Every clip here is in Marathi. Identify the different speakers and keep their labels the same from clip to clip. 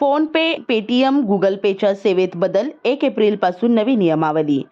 Speaker 1: फोनपे पेटीएम गुगल पेच्या सेवेत बदल एक एप्रिलपासून नवी नियमावली.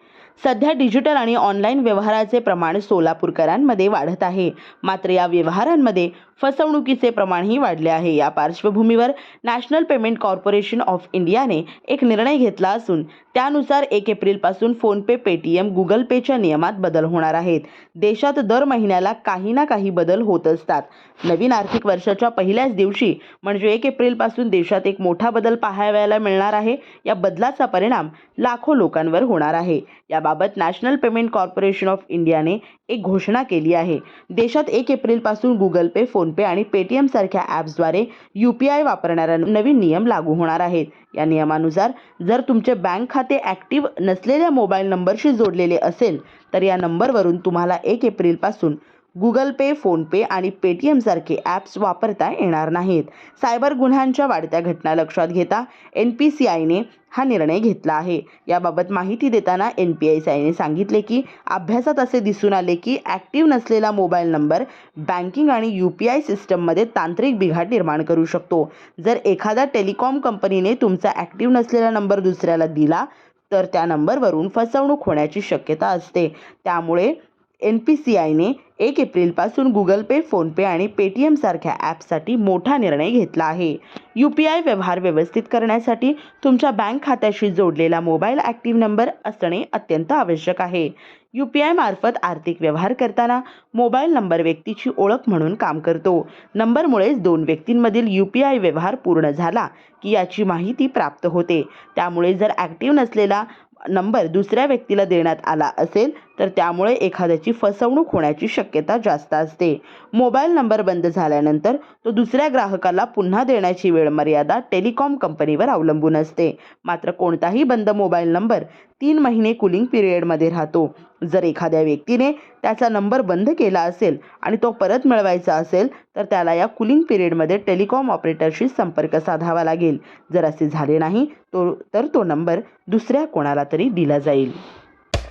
Speaker 1: सध्या डिजिटल आणि ऑनलाईन व्यवहाराचे प्रमाण सोलापूरकरांमध्ये वाढत आहे. मात्र या व्यवहारांमध्ये फसवणुकीचे प्रमाणही वाढले आहे. या पार्श्वभूमीवर नॅशनल पेमेंट कॉर्पोरेशन ऑफ इंडियाने एक निर्णय घेतला असून त्यानुसार एक एप्रिलपासून फोनपे पेटीएम गुगल पेच्या नियमात बदल होणार आहेत. देशात दर महिन्याला काही ना काही बदल होत असतात. नवीन आर्थिक वर्षाच्या पहिल्याच दिवशी म्हणजे एक एप्रिलपासून देशात एक मोठा बदल पाहायला मिळणार आहे. या बदलाचा परिणाम लाखो लोकांवर होणार आहे. या याबाबत नॅशनल पेमेंट कॉर्पोरेशन ऑफ इंडियाने एक घोषणा केली आहे. देशात एक एप्रिलपासून गुगल पे फोनपे आणि पेटीएम सारख्या ॲप्सद्वारे यू पी आय वापरणाऱ्या नवीन नियम लागू होणार आहेत. या नियमानुसार जर तुमचे बँक खाते ॲक्टिव्ह नसलेल्या मोबाईल नंबरशी जोडलेले असेल तर या नंबरवरून तुम्हाला एक एप्रिलपासून गुगल पे फोनपे आणि पेटीएम सारखे ॲप्स वापरता येणार नाहीत. सायबर गुन्ह्यांच्या वाढत्या घटना लक्षात घेता एन पी सी आयने हा निर्णय घेतला आहे. याबाबत माहिती देताना एन पी आय सी आयने सांगितले की अभ्यासात असे दिसून आले की ॲक्टिव्ह नसलेला मोबाईल नंबर बँकिंग आणि यू पी आय सिस्टममध्ये तांत्रिक बिघाड निर्माण करू शकतो. जर एखाद्या टेलिकॉम कंपनीने तुमचा ॲक्टिव्ह नसलेला नंबर दुसऱ्याला दिला तर त्या नंबरवरून फसवणूक होण्याची शक्यता असते. त्यामुळे एन पी सी आयने एक एप्रिलपासून गुगल पे फोनपे आणि पेटीएम सारख्या ॲप्ससाठी मोठा निर्णय घेतला आहे. यू पी आय व्यवहार व्यवस्थित करण्यासाठी तुमच्या बँक खात्याशी जोडलेला मोबाईल ॲक्टिव्ह नंबर असणे अत्यंत आवश्यक आहे. यू पी आयमार्फत आर्थिक व्यवहार करताना मोबाईल नंबर व्यक्तीची ओळख म्हणून काम करतो. नंबरमुळेच दोन व्यक्तींमधील यू पी आय व्यवहार पूर्ण झाला की याची माहिती प्राप्त होते. त्यामुळे जर ॲक्टिव्ह नसलेला नंबर दुसऱ्या व्यक्तीला देण्यात आला असेल तर त्यामुळे एखाद्याची फसवणूक होण्याची शक्यता जास्त असते. मोबाईल नंबर बंद झाल्यानंतर तो दुसऱ्या ग्राहकाला पुन्हा देण्याची वेळ मर्यादा टेलिकॉम कंपनीवर अवलंबून असते. मात्र कोणताही बंद मोबाईल नंबर तीन महिने कुलिंग पिरियडमध्ये राहतो. जर एखाद्या व्यक्तीने त्याचा नंबर बंद केला असेल आणि तो परत मिळवायचा असेल तर त्याला या कुलिंग पिरियडमध्ये टेलिकॉम ऑपरेटरशी संपर्क साधावा लागेल. जर असे झाले नाही तो तर तो नंबर दुसऱ्या कोणाला तरी दिला जाईल.